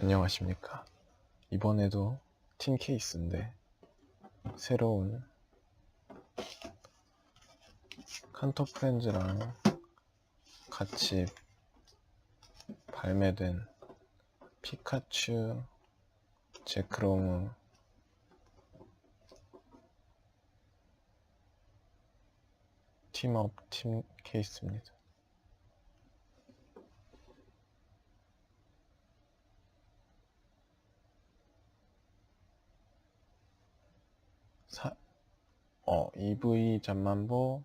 안녕하십니까. 이번에도 팀 케이스인데 새로운 칸토 프렌즈랑 같이 발매된 피카츄 제크로무 팀업 팀 케이스입니다. 사, 어, EV 잠만보,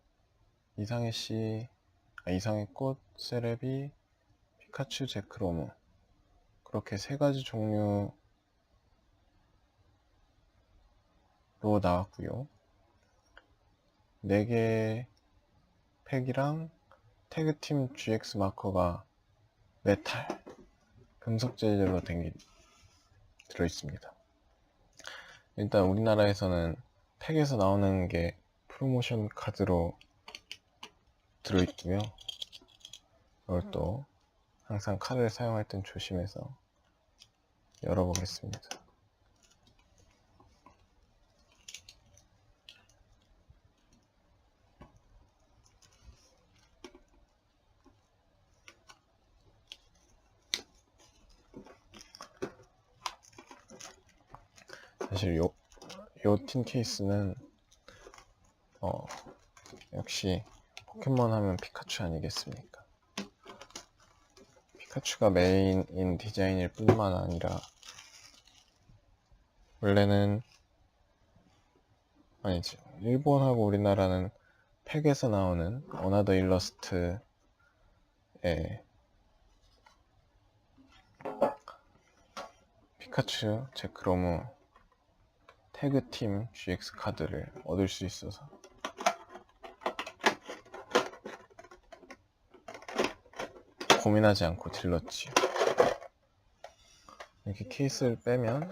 이상의 씨, 아, 이상의 꽃, 세레비, 피카츄 제크로무. 그렇게 세 가지 종류로 나왔고요. 네 개 팩이랑 태그팀 GX 마커가 메탈, 금속 재질로 된 게 들어있습니다. 일단 우리나라에서는 팩에서 나오는 게 프로모션 카드로 들어있고요. 이걸 또 항상 카드를 사용할 땐 조심해서 열어보겠습니다. 사실 요, 요틴 케이스는 어, 역시 포켓몬 하면 피카츄 아니겠습니까? 피카츄가 메인인 디자인일 뿐만 아니라 원래는 아니지 일본하고 우리나라는 팩에서 나오는 어나더 일러스트에 피카츄, 제크로무, 태그팀 GX 카드를 얻을 수 있어서 고민하지 않고 딜렀지요. 이렇게 케이스를 빼면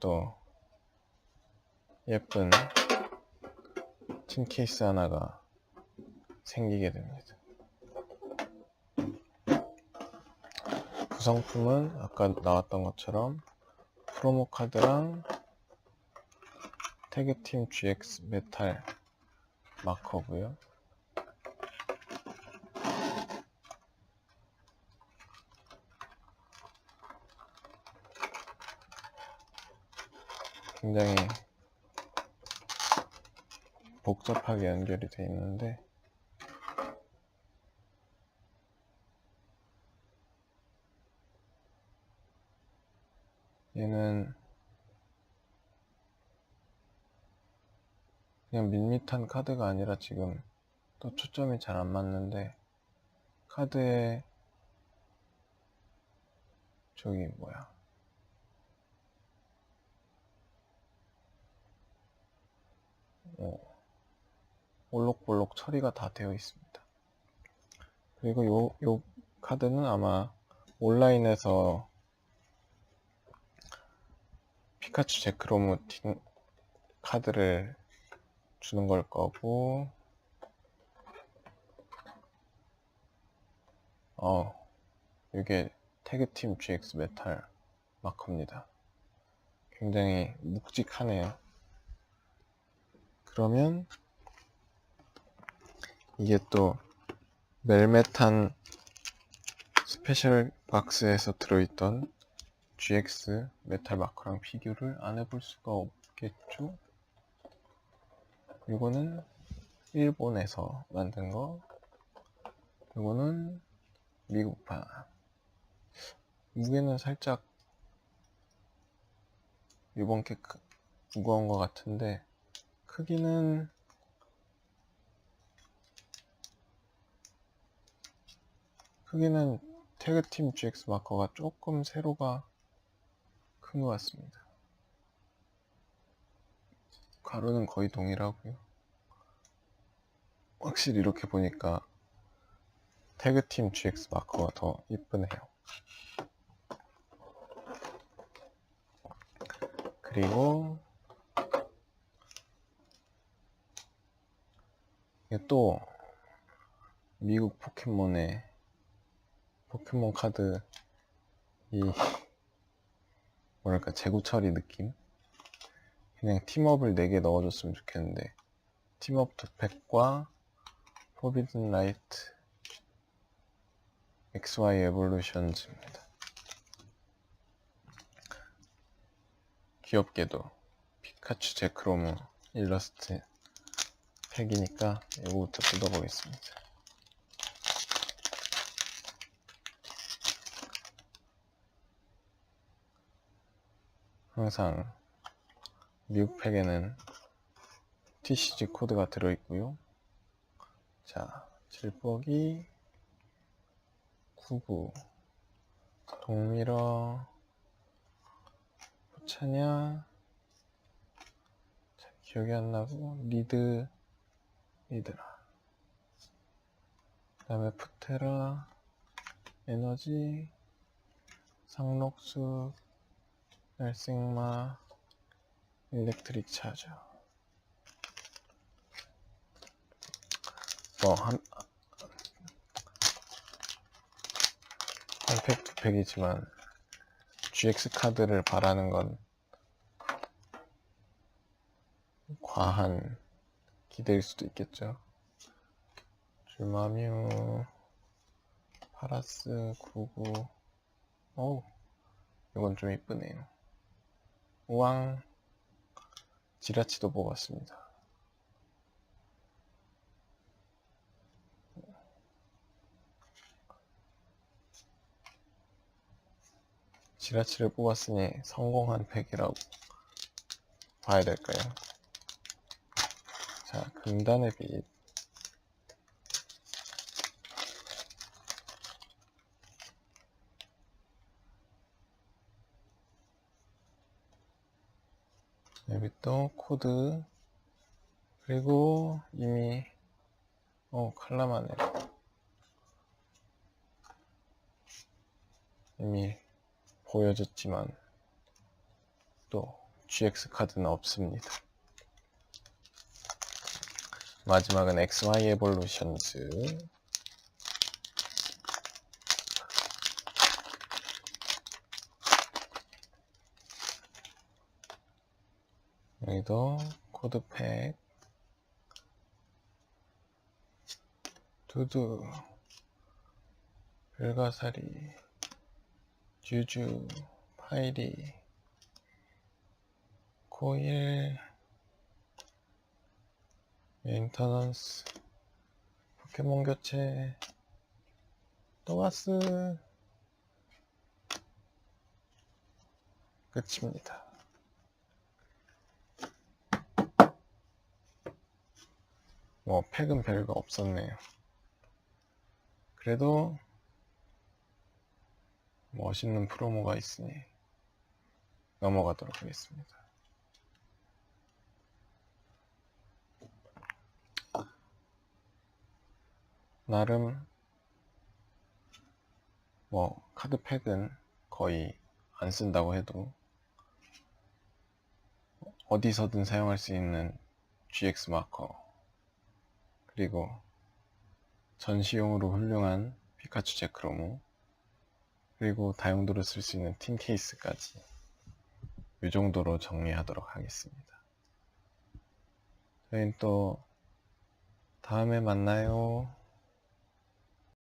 또 예쁜 틴 케이스 하나가 생기게 됩니다. 구성품은 아까 나왔던 것처럼 프로모 카드랑 태그팀 GX 메탈 마커고요. 굉장히 복잡하게 연결이 되어 있는데 얘는 그냥 밋밋한 카드가 아니라 지금 또 초점이 잘 안 맞는데 카드에 저기 뭐야 어, 올록볼록 처리가 다 되어 있습니다. 그리고 요, 요 카드는 아마 온라인에서 피카츄 제크로무 틴 카드를 주는 걸 거고 어 이게 태그팀 GX 메탈 마커입니다. 굉장히 묵직하네요. 그러면 이게 또 멜메탄 스페셜 박스에서 들어있던 GX 메탈 마커랑 비교를 안 해볼 수가 없겠죠? 이거는 일본에서 만든 거, 이거는 미국판. 무게는 살짝 이번 게 크- 무거운 것 같은데 크기는 크기는 태그팀 GX 마커가 조금 세로가 큰 것 같습니다. 가로는 거의 동일하고요. 확실히 이렇게 보니까 태그팀 GX 마커가 더 이쁘네요. 그리고 이게 또 미국 포켓몬의 포켓몬 카드 이 뭐랄까 재고 처리 느낌? 그냥 팀업을 4개 넣어줬으면 좋겠는데 팀업 두 팩과 포비든 라이트 XY 에볼루션즈입니다. 귀엽게도 피카츄 제크로무 일러스트 팩이니까 이거부터 뜯어보겠습니다 항상 미국 팩에는 TCG 코드가 들어있고요. 자, 질퍽이 99 동미러 포차냐 자, 기억이 안 나고 리드 리드라. 그 다음에 푸테라 에너지 상록수 날생마 일렉트릭 차저. 뭐한 한 팩 두 팩이지만 GX 카드를 바라는 건 과한 기대일 수도 있겠죠. 줄마뮤 파라스 99 어우 이건 좀 이쁘네요 우왕 지라치도 뽑았습니다. 지라치를 뽑았으니 성공한 팩이라고 봐야 될까요? 자, 금단의 빛. 여기 또 코드. 그리고 이미 어 칼라마네 이미 보여줬지만 또 GX 카드는 없습니다. 마지막은 XY 에볼루션즈 여기도 코드팩. 두두. 별가사리. 주주. 파이리. 코일. 메인터넌스. 포켓몬 교체. 또마스 끝입니다. 뭐 팩은 별거 없었네요. 그래도 멋있는 프로모가 있으니 넘어가도록 하겠습니다. 나름 뭐 카드팩은 거의 안 쓴다고 해도 어디서든 사용할 수 있는 GX 마커 그리고 전시용으로 훌륭한 피카츄 제크로무 그리고 다용도로 쓸 수 있는 팀 케이스까지 이 정도로 정리하도록 하겠습니다. 저희는 또 다음에 만나요.